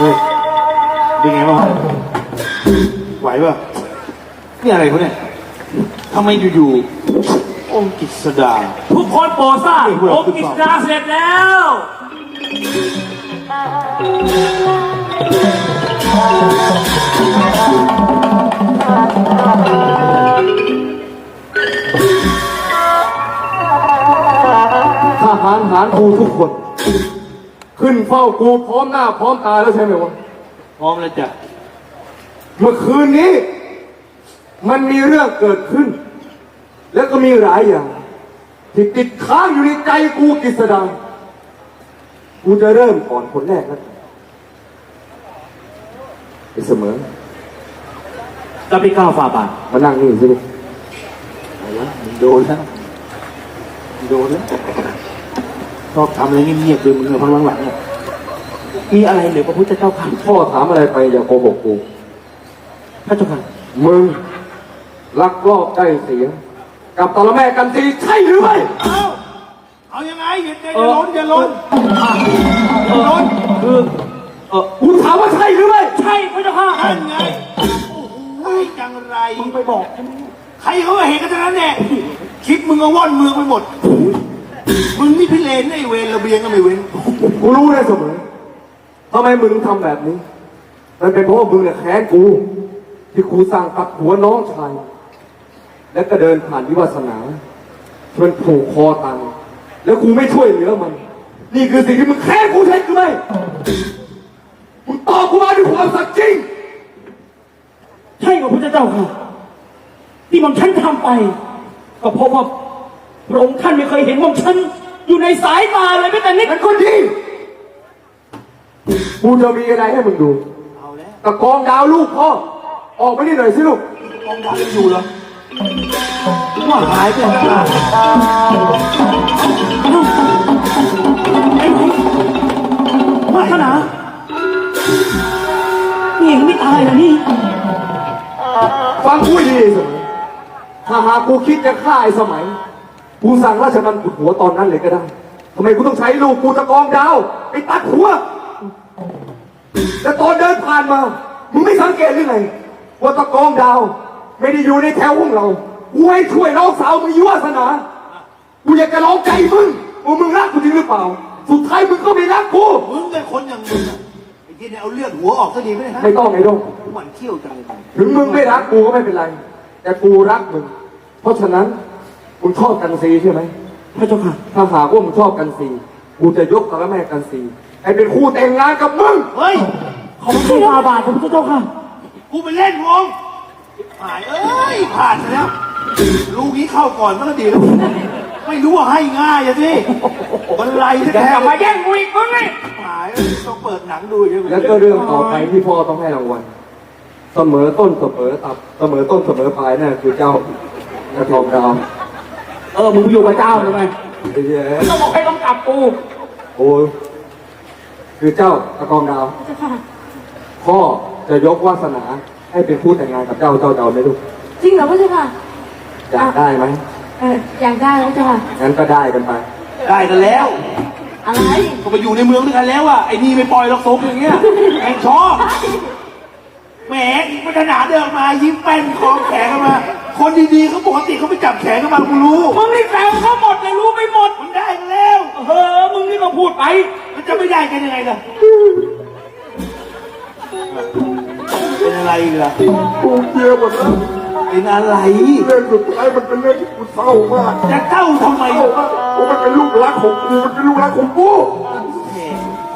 เฮ้ยเป็นไงบ้างวะไหวป่ะนี่อะไรเขาเนี่ยทำไมอยู่ๆองค์กิษดา ทุกคนโปรดทราบเฮ้ยพวกเราองค์กิจดาเสร็จแล้ว ทหารหารกูทุกคน ขึ้นเฝ้ากูพร้อมหน้าพร้อมตาแล้วใช่ไหมวะพร้อมแล้วจ้ะเมื่อคืนนี้ มันมีเรื่องเกิดขึ้น แล้วก็มีหลายอย่าง ที่ติดค้างอยู่ในใจกูกิสดากูจะเริ่มก่อนคนแรกแล้วกันไอ้เสมอจะไปก้าวฝ่าบาทมานั่งนี่สิลูกเอาละมึงโดนแล้วมึงโดนแล้ว ชอบทำอะไรเงียบๆเลยมึงเอาพังหลังๆเนี่ยมีอะไรเหรือพระพุทธเจ้าค่ะพ่อถามอะไรไปอย่าโกหกกูพระเจ้าค่ะมึงลักลอบได้เสียง กับตอละแม่กันทีใช่หรือไม่เอาเอายังไงอย่าอย่าล้นอย่าล้นอย่าล้นคือเออกูถามว่าใช่หรือไม่ใช่พระเจ้าค่ะนั่นไงโอ้โหจังไรมึงไปบอก ใครเขาก็เห็นกันทั้งนั้นแหละคลิปมึงเอาว่อนเมืองไปหมด มึงนี่พิเรนไอ้เวรระเบียงก็ไม่เว้นกูรู้ได้เสมอทำไมมึงทำแบบนี้ มันเป็นเพราะว่ามึงเนี่ยแค้นกู ที่กูสั่งตัดหัวน้องชาย แล้วก็เดินผ่านวิวาสนาชวนผูกคอตายแล้วกูไม่ช่วยเหลือมัน นี่คือสิ่งที่มึงแค้นกูใช่หรือไม่มึงตอบกูมาด้วยความสัตย์จริง ใช่พระพุทธเจ้าค่ะ ที่หม่อมฉันทำไป ก็เพราะว่า พระองค์ท่านไม่เคยเห็นหม่อมฉัน อยู่ในสายตาเลยแม้แต่นิดนั่นก็ดีกูจะมีอะไรให้มึงดูเอาแล้วตะกองดาวลูกพ่อ ออกมานี่หน่อยสิลูกกองดาวยังอยู่เหรอว่าหายไปไหนมาไอ้ไหนวัฒนานี่ยังไม่ตายเหรอนี่ ฟังกูให้ดีเสมอถ้าหากกูคิดจะฆ่าไอ้สมัย กูสั่งราชการขุดหัวตอนนั้นเลยก็ได้ทำไมกูต้องใช้ลูกกูตะกองดาวไปตัดหัว แต่ตอนเดินผ่านมา มึงไม่สังเกตหรือไงว่าตะกองดาว ไม่ได้อยู่ในแถวของเรา กูให้ช่วยน้องสาวมึงอยุวาสนา กูอยากจะลองใจมึงว่ามึงรักกูจริงหรือเปล่า สุดท้ายมึงก็ไม่รักกู มึงเป็นคนอย่างมึงอะไอ้ที่เนี่ยเอาเลือดหัวออกซะดีไหมเนี่ยฮะไม่ต้องไอ้ดงหมันเขี้ยวจังเลย ถึงมึงไม่รักกูก็ไม่เป็นไร แต่กูรักมึง เพราะฉะนั้น มึงชอบกันซีใช่ไหมพระเจ้าค่ะ ถ้าหากว่ามึงชอบกันซีกูจะยกตาละแม่กันซีให้เป็นคู่แต่งงานกับมึง เฮ้ยเขาไม่ใช่ฝ่าบาทพระพุทธเจ้าค่ะ กูไปเล่นวงหายเอ้ยผ่านไปแล้ว ลูกนี้เข้าก่อนมันก็ดีแล้ว ไม่รู้ว่าให้ง่ายอะสิบันไลแท้อย่ามาแย่งกูอีกมึงนี่หายเอ้ยต้องเปิดหนังดูใช่ไหมแล้วก็เรื่องต่อไปที่พ่อต้องให้รางวัล เสมอต้นเสมอตับ เสมอต้นเสมอปลายนั่นคือเจ้ากระทองดาวเออมึงอยู่กับเจ้าใช่ไหมไอ้เหี้ยต้องบอกให้ต้องจับกูโอ้ยคือเจ้ากระทองดาว พ่อจะยกวาสนาให้เป็นคู่แต่งงานกับเจ้าเจ้าเจ้าไหมลูกจริงเหรอพระเจ้าค่ะอยากได้ไหมเอออยากได้พระเจ้าค่ะงั้นก็ได้กันไปได้กันแล้วอะไรก็ไปอยู่ในเมืองด้วยกันแล้วอะไอ้นี่ไม่ปล่อยหรอกสมอย่างเงี้ยแองชอบ แหมพัฒนาเดินมายิ้มแป้นคอแขนกันมา คนดีๆเขาปกติเขาไปจับแขนกันมากูรู้ มึงนี่แซวเขาหมดเลยรู้ไปหมด มันได้กันแล้ว เออ มึงนี่ก็พูดไป มันจะไม่ได้กันยังไงล่ะ เป็นอะไรอีกล่ะกูเกียร์หมดแล้วเป็นอะไร เรื่องสุดท้ายมันเป็นเรื่องที่กูเศร้ามากจะเจ้าทำไมเศร้ามากเพราะมันเป็นลูกรักของกูมันเป็นลูกรักของกู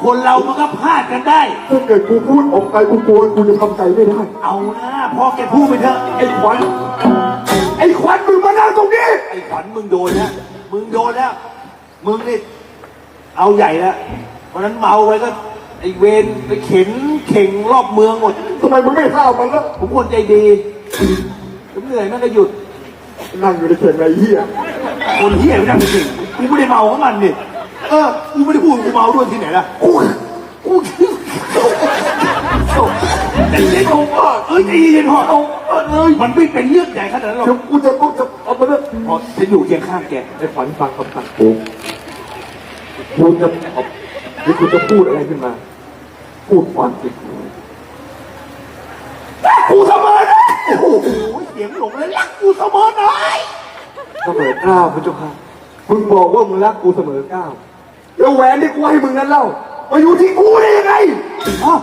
คนเรามันก็พลาดกันได้ ถ้าเกิดกูพูดออกไปกูกลัวกูจะทำใจไม่ได้ เอานะพ่อแกพูดไปเถอะไอ้ขวัญไอ้ขวัญมึงมานั่งตรงนี้ ไอ้ขวัญมึงโดนแล้วมึงโดนแล้ว มึงนี่เอาใหญ่แล้ววันนั้นเมาไปก็ ไอ้เวรไปเข็นเข่งรอบเมืองหมด ทำไมมึงไม่ห้ามมันแล้วผมคนใจดีผมเหนื่อยแม่งก็หยุด นั่งอยู่ในเข่งไอ้เหี้ย คนเฮียไม่ได้จริงกูไม่ได้เมาของมันนี่ เออกูไม่ได้พูดกูเมาด้วยที่ไหนล่ะกูกูใจเย็นพ่อเอ้ยใจเย็นพ่อเอ้ยมันไม่เป็นเรื่องใหญ่ขนาดนั้นหรอกเดี๋ยวกูจะต้องจะเอาไปเลยพ่อฉันอยู่เคียงข้างแกไอ้ขวัญฟังคำสั่งกูกูจะเอาหรือกูจะพูดอะไรขึ้นมา พูดความจริงกกูเสมอนะโอ้โหเสียงหลงเลยรักกูเสมอหน่อยเสมอเก้าพระเจ้าค่ะมึงบอกว่ามึงรักกูเสมอเก้า แล้วแหวนที่กูให้มึงนั้นเล่ามาอยู่ที่กูได้ยังไงอ้าว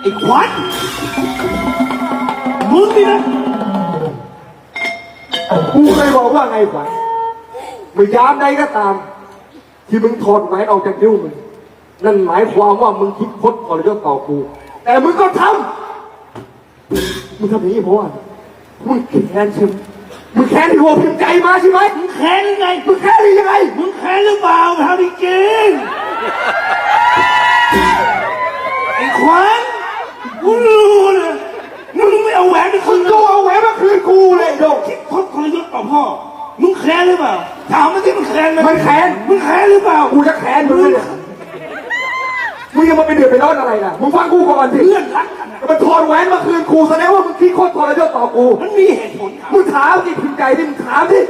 ไอ้ขวัญมึงนี่นะกูเคยบอกว่าไงขวัญเมื่อยามใดก็ตาม ที่มึงถอดแหวนออกจากนิ้วมึงนั่นหมายความว่ามึงคิดคดทรยศต่อกู แต่มึงก็ทำมึงทำอย่างนี้เพราะว่ามึงแค้นใช่ไหม มึงแค้นที่หัวพิมพ์ใจมาใช่ไหมมึงแค้นหรือไงมึงแค้นหรือยังไง มึงแค้นหรือเปล่าถามจริงๆไอ้ขวัญกูรู้เลยมึงไม่เอาแหวนไปคืมึนงกูก็เอาแหวนมาคืนกูเลยโดงคิดทดทรยศต่อพ่อ มึงแค้นหรือเปล่า ถามมันที่มึงแค้นไหมมันแค้นมึงแค้นหรือเปล่า กูจะแค้นมึงเลยเนี่ยมึงยังมาเป็นเดือดไปร้อนอะไรนะมึงฟังกูก่อนสิเพื่อนรักกันอะ มันถอดแหวนมาคืนกูแสดงว่า มึงคิดโคตรทรยศต่อกู มันมีเหตุผลครับมึงถามดิพิมพ์ใจดิมึงถามดิ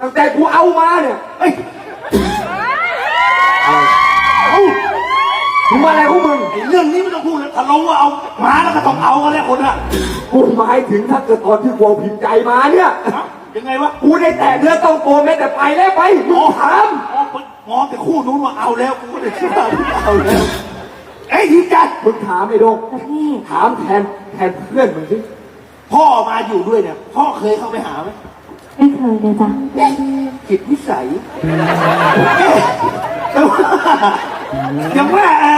ตั้งแต่กูเอามาเนี่ยเอ้ยเอ้ามึงมาอะไรของมึง ไอ้เรื่องนี้ไม่ต้องพูดแล้วถ้าเราว่าเอามาแล้วก็ต้องเอากันแล้วคนอะกูหมายถึงถ้าเกิดตอนที่กูเอาพิมพ์ใจมาเนี่ยฮะยังไงวะกูได้แต่เนื้อต้องตัวแม้แต่ไปแล้วไปมึงถาม มองไปมองแต่คู่นู้นว่าเอาแล้วกูก็เลยเชื่อว่าเอาแล้ว เอ้ยทีมจัดมึงถามไอ้โดงแต่พี่ถามแทนแทนเพื่อนมึงสิ พ่อมาอยู่ด้วยเนี่ย พ่อเคยเข้าไปหาไหมไม่เคยเลยจ้ะผิดวิสัยแต่ว่าอย่างว่าไอ้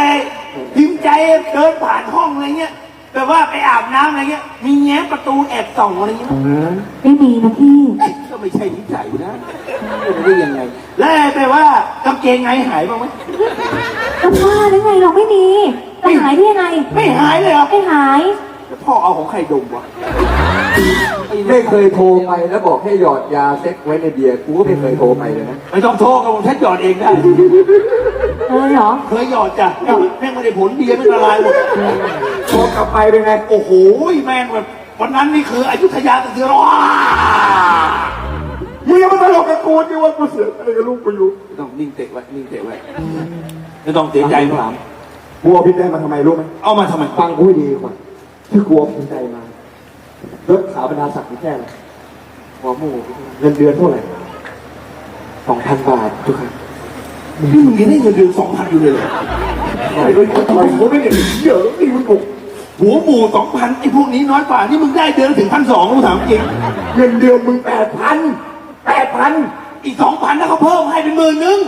พิมพ์ใจเดินผ่านห้องอะไรเงี้ยแต่ว่าไปอาบน้ำอะไรเงี้ย มีแง้มประตูแอบส่องอะไรเงี้ยไม่มีนะพี่เอ๊ะก็ไม่ใช่นิสัยนะจะได้ยังไง แล้วแปลว่ากางเกงในหายบ้างไหมก็ว่าหรือไงเราไม่มีจะหายได้ยังไงไม่หายเลยเหรอ ไม่หายแล้ว พ่อเอาของใครดมวะไม่เคยโทรไปแล้วบอกให้หยอดยาเซ็กไว้ในเบียร์กูก็ไม่เคยโทรไปเลยนะไม่ต้องโทษกับผมฉันหยอดเองได้เออเหรอเคยหยอดจ้ะแม่งไม่ได้ผลเบียร์ไม่ละลายหมดโทรกลับไปเป็นไงโอ้โหแม่งแบบวันนั้นนี่คืออยุธยาตะเสือร้อมึงยังมาตลกกับกูดิว่ากูเสียใจกับลูกกูอยู่ไม่ต้องนิ่งเตะไว้นิ่งเตะไว้ไม่ต้องเสียใจข้างหลังกูเอาพิมพ์ใจมาทำไมรู้ไหมเอามาทำไมฟังกูให้ดีก่อน ที่กูเอาพิมพ์ใจมายศสถาบรรดาศักดิ์นี่แค่ไหนหัวหมูเงินเดือนเท่าไหร่สองพันบาททุกครั้งนี่มึงยังได้เงินเดือนสองพันอยู่เลยเหรอไอ้ด้วยคนไทยเขาไม่ได้เยอะนี่มึงบอกหัวหมูสองพันไอ้พวกนี้น้อยกว่านี่มึงได้เดือนถึงพันสองกูถามจริงเงินเดือนมึงแปดพันแปดพันอีกสองพันถ้าเขาเพิ่มให้เป็นหมื่นนึง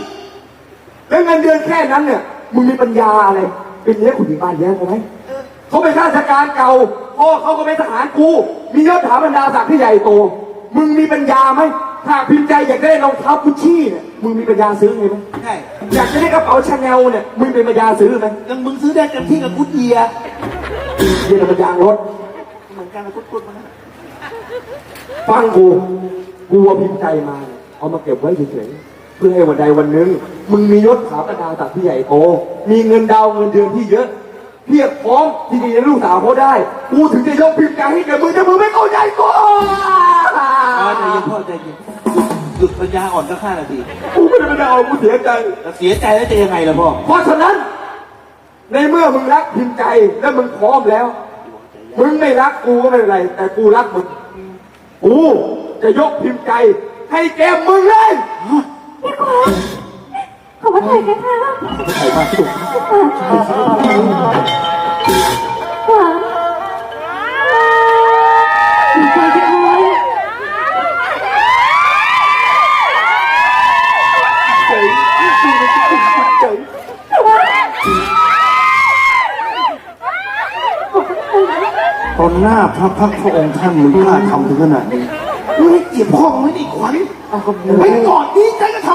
แล้วเงินเดือนแค่นั้นเนี่ยมึงมีปัญญาอะไรเป็นเลี้ยงขุนบ้านแย่เขาไหม เขาเป็นข้าราชการเก่าพ่อเขาก็เป็นทหารกู มียศถาบรรดาศักดิ์ที่ใหญ่โต มึงมีปัญญาไหมถ้าพิมพ์ใจอยากได้รองเท้ากุชชี่เนี่ยมึงมีปัญญาซื้อไงไหมใช่อยากจะได้กระเป๋าชาแนลเนี่ยมึงเป็นปัญญาซื้อไหมยังมึงซื้อได้เต็มที่กับกุ๊ดเยียร์เรียนปัญญารถเหมือนกันกับกุ๊ดกุ๊ดมันนะฟังกูกูเอาพิมพ์ใจมาเนี่ยเอามาเก็บไว้เฉยๆเพื่อให้วันใดวันหนึ่งมึงมียศถาบรรดาศักดิ์ที่ใหญ่โตมีเงินดาวเงินเดือนที่เยอะ เพียบพร้อมที่ดีในลูกสาวเขาได้ กูถึงจะยกพิมพ์ใจให้แกมึงแต่มึงไม่เข้าใจกูพ่อใจเย็นพ่อใจเย็นหยุดปัญญาอ่อนสักห้านาทีกูไม่ได้ไม่ได้เอากูเสียใจแต่เสียใจแล้วจะยังไงล่ะพ่อ เพราะฉะนั้น ในเมื่อมึงรักพิมพ์ใจและมึงพร้อมแล้ว มึงไม่รักกูก็ไม่เป็นไร แต่กูรักมึง กูจะยกพิมพ์ใจให้แกมึงเลยพี่ ขอมาถ่ายกันค่ะใครมาสุดขวัญดีใจจังเลยใจกูไม่ใช่พิมพ์ใจตอนหน้าพระพักพระองค์ท่านมึงกล้าทำถึงขนาดนี้มึงให้เกียรติพ่อมึงไม่ได้ขวัญไม่กอดดีใจก็ท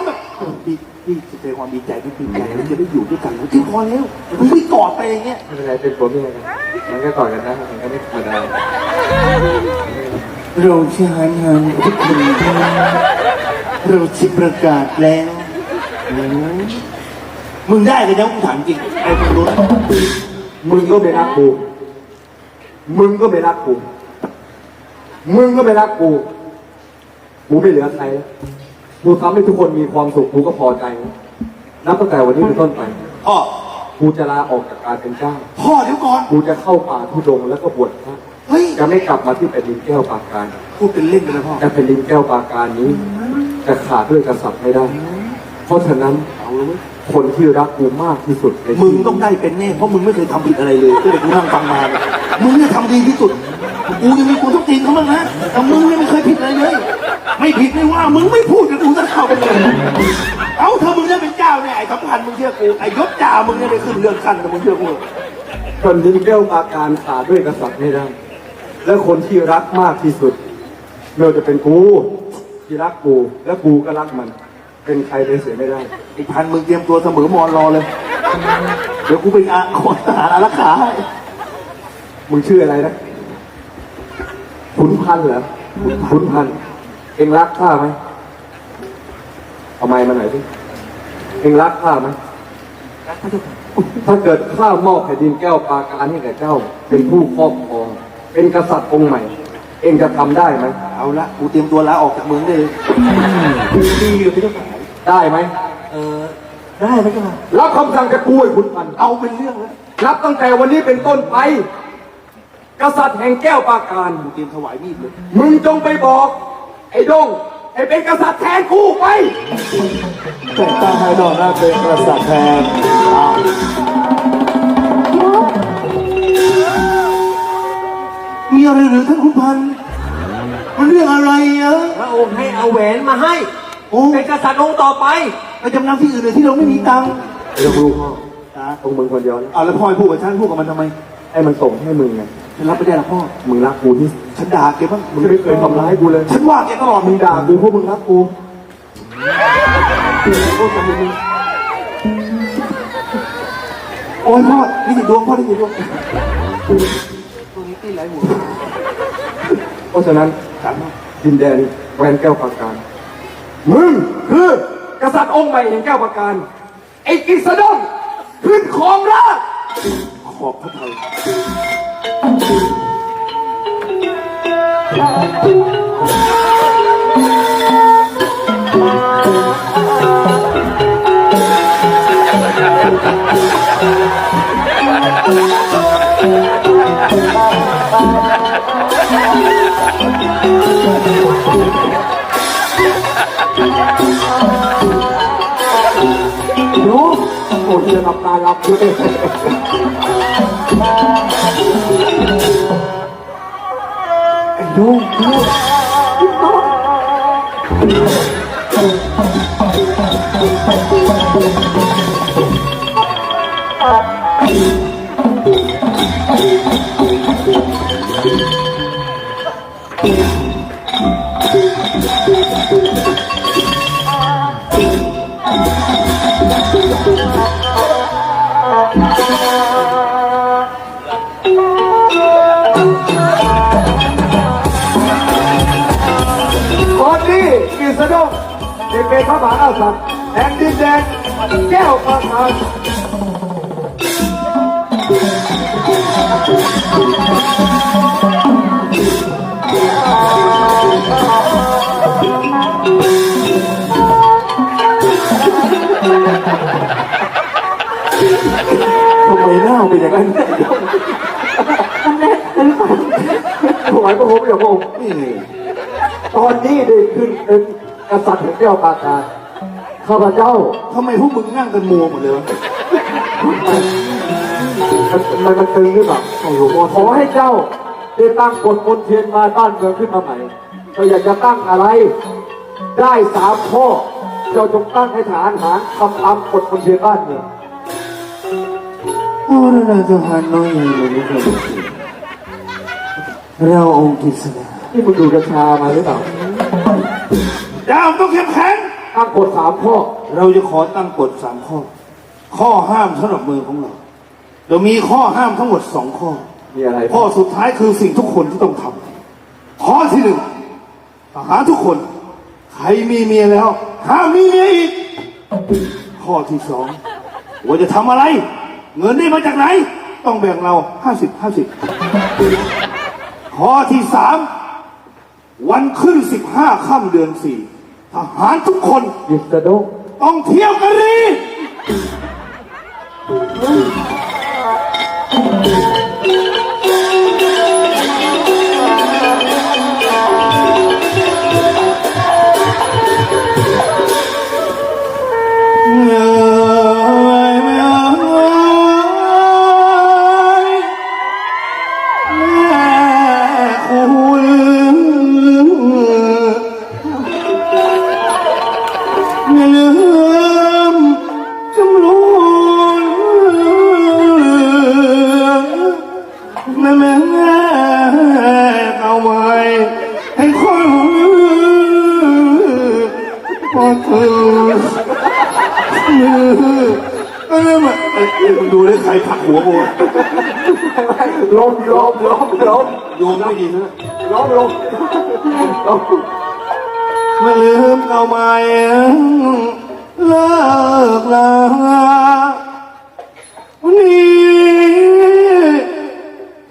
พี่พี่แสดงความดีใจที่ดีใจเราจะได้อยู่ด้วยกันแล้วที่พอแล้วมึงไม่กอดไปอย่างเงี้ยไม่เป็นไรเป็นผัวเมียกันมันก็กอดกันนะมันก็ไม่ธรรมดาเราจะหางานทุกคนเราจะประกาศแล้วอืมมึงได้เลยนะกูถามจริงไอ้คนรู้มึงก็ไม่รักกู มึงก็ไม่รักกู มึงก็ไม่รักกู กูไม่เหลือใครแล้ว กูทำให้ทุกคนมีความสุขกูก็พอใจแล้วนับตั้งแต่วันนี้เป็นต้นไป พ่อ กูจะลาออกจากการเป็นเจ้า พ่อเดี๋ยวก่อน กูจะเข้าป่าทุดงค์แล้วก็บวชพระเฮ้ยจะไม่กลับมาที่แผ่นดินแก้วปราการพูดเป็นเล่นไปเลยพ่อ แต่แผ่นดินแก้วปราการนี้ จะขาดด้วยกษัตริย์ไม่ได้ เพราะฉะนั้นเอาเลยเว้ยคนที่รักกูมากที่สุดในมึชีงวิตต้องได้เป็นแน่เพราะมึงไม่เคยทำผิดอะไรเลยก็เลยกูนั่งฟังมาเนี่ยมึงเนี่ยทำดีที่สุด กูยังมีกูต้องตีนเขาบ้างนะแต่มึงเนี่ยไม่เคยผิดอะไรเลย ไม่ผิดไม่ว่ามึงไม่พูดกับกูจะ เข้าไปเลยเอาเธอมึงเนี่ยเป็นเจ้าเนี่ยไอ้สำคัญมึงเชื่อกูไอ้ยศจ่ามึงเนี่ยได้ขึ้นเรื่องขั้นแต่มึงเชื่อกูแผ่นดินแก้วปราการขาดด้วยกษัตริย์ไม่ได้ และคนที่รักมากที่สุดไม่ว่าจะเป็นกูที่รักกูและกูก็รักมัน เป็นใครไปเสียไม่ได้ไอ้พันมึงเตรียมตัวเสมอมอนรอเลย เดี๋ยวกูไปอาขอทหารอารักขาให้มึงชื่ออะไรนะขุนพันธ์เหรอขุนพันธ์เองรักข้าไหม เอาไม้มาหน่อยสิเองรักข้าไหมถ้าเกิดข้ามอบแผ่นดินแก้วปราการให้แก่เจ้า เป็นผู้ครอบครอง เป็นกษัตริย์องค์ใหม่ เองจะทำได้ไหมเอาละกูเตรียมตัวลาออกจากเมืองได้เลยดีอยู่พี่เจ้าค่ะได้ไหมเออได้ไหมเจ้าค่ะรับคำสั่งจากกูไอ้ขุนพันธ์เอาเป็นเรื่องแล้วนับตั้งแต่วันนี้เป็นต้นไป กษัตริย์แห่งแก้วปราการ กูเตรียมถวายมีดเลย มึงจงไปบอก ไอ้ดง ให้เป็นกษัตริย์แทนกูไป แต่งตั้งให้ดอนหน้าเป็นกษัตริย์แทนมีอะไรหรือท่านคุณพันธุ์มันเรื่องอะไรอะพระองค์ให้เอาแหวนมาให้ โอ้เป็นกษัตริย์องค์ต่อไป ไปจำนำที่อื่นเลยที่เราไม่มีตังค์เดี๋ยวรู้พ่อนะตรงมึงคนเดียวนะเอาแล้วพ่อให้พูดกับฉันพูดกับมันทำไม ให้มันส่งให้มึงไงฉันรับไม่ได้หรอกพ่อ มึงรักกูที่ ฉันด่าแกบ้างมึงไม่เคยทำร้ายกูเลย ฉันว่าแกตลอดมึงด่ากูเพราะมึงรักกูโอ้ยพ่อนี่สิดวงพ่อนี่สิดวงตรงนี้ตีไหลหมูเพราะฉะนั้นจังดินแดนแควนแก้วปราการมึงคือกษัตริย์องค์ใหม่แห่งแก้วปราการไอ้กิษดงขึ้นของราชย์ขอบพระทัย รู้โอ้ยจะรับตารับด้วย ไเป็นพระมหากษัตริย์แห่งดินแดนแก้วปราการทำไมหน้าเป็นอย่างนั้นถวายพระองค์อย่างพระองค์นี่ตอนนี้ได้ขึ้นเป็น กษัตริย์แห่งแก้วปราการข้าพเจ้าทำไมพวกมึงนั่งกันมัวหมดเลยวะมันมันมันตึงหรือเปล่าขอให้เจ้าได้ตั้งกฎมนเทียนมาบ้านเมืองขึ้นมาใหม่เราอยากจะตั้งอะไร ได้สามข้อเจ้าจงตั้งให้ฐานหารทำตามกฎมนเทียนบ้านเมืองโอ้ราชหันน้อยเลยนะครับเราองค์กิษณาที่มึงดูกัญชามาหรือเปล่า ดาวต้องเข้มแข็งตั้งกฎสามข้อ เราจะขอตั้งกฎสามข้อ ข้อห้ามสำหรับเมืองของเราเรามีข้อห้ามทั้งหมดสองข้อ มีอะไรข้อสุดท้ายคือสิ่งทุกคนที่ต้องทำข้อที่หนึ่งทหารทุกคน ใครมีเมียแล้ว ห้ามมีเมียอีก ข้อที่สองว่าจะทำอะไร เงินได้มาจากไหน ต้องแบ่งเราห้าสิบห้าสิบข้อที่สามวันขึ้นสิบห้าค่ำเดือนสี่ ทหารทุกคนยิสดงต้องเที่ยวกันรี มือเออมาเอ้ยมึงดูได้ใครผักหัวกูอะล้มล้มล้มล้มโยมไม่ดีนะล้มล้มล้มไม่ลืมเอาไม้เลิกลาวันนี้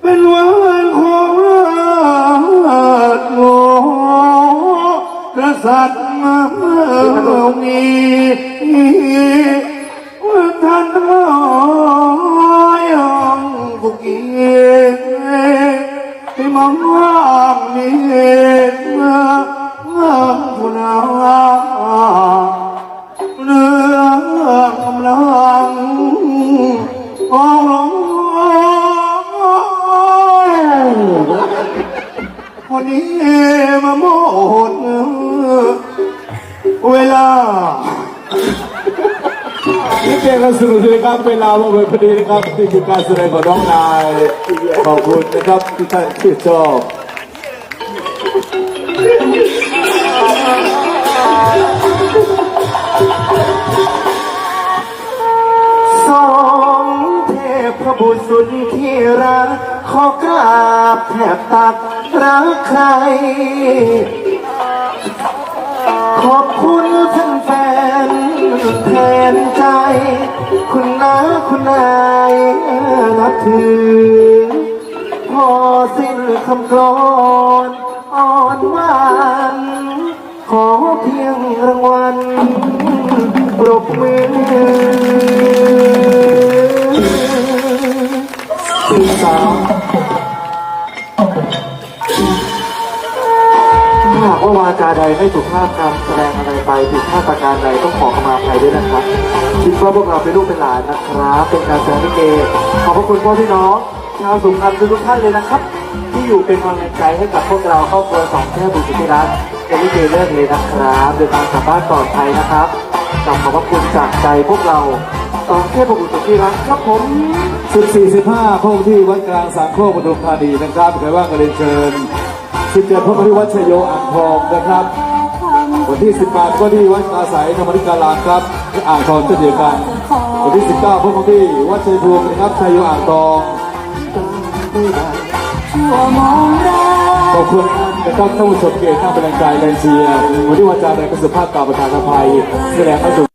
เป็นวันของโลกษัตริย์มาองค์นี้ mm-hmm. เลยครับเวลามาเวพอดีนะครับนี่คือการแสดงของน้องนายขอบคุณนะครับที่ท่านชื่นชอบสองเทพบุตรสุดที่รักขอกราบแทบตักรักใคร ขอบคุณ แทนใจ คุณน้าคุณนายนับถือ พอสิ้นคำกลอนอ่อนหวานขอเพียงรางวัลปรบมือสื่สาวากว่าวาจาใดไม่สุภาพการแสดงอะไรไปผิดพลาดประการใดต้องขอขมาภัยด้วยนะครับ คิดว่าพวกเราเป็นลูกเป็นหลานนะครับเป็นการแสดงลิเกขอบพระคุณพ่อพี่น้องชาวสุพรรณทุกท่านเลยนะครับ ที่อยู่เป็นกำลังใจให้กับพวกเราครอบครัวสองแค่บุตรที่รักเป็นลิเกเลิกเลยนะครับเดินทางกลับบ้านปลอดภัยนะครับกลับขอบพระคุณจากใจพวกเราสองแค่บุตรที่รักครับผม14 15พระองค์ที่วัดกลางสามโคกปทุมธานีนะครับใครว่างก็เรียนเชิญ 17พระองค์ที่วัดชยโยอ่างทองนะครับ วันที่18ก็ที่วัดกาสายธรรมนิการามครับที่อ่างทองเช่นเดียวกัน วันที่19พระองค์ที่วัดชัยภูมินะครับชัยโยอ่างทองขอบคุณนะครับท่านผู้ชมเกียรติท่านเป็นแรงใจแรงเชียร์วันที่วันจันทร์ในกสุภาพกล่าวประธานอภัยแสดงให้ถูก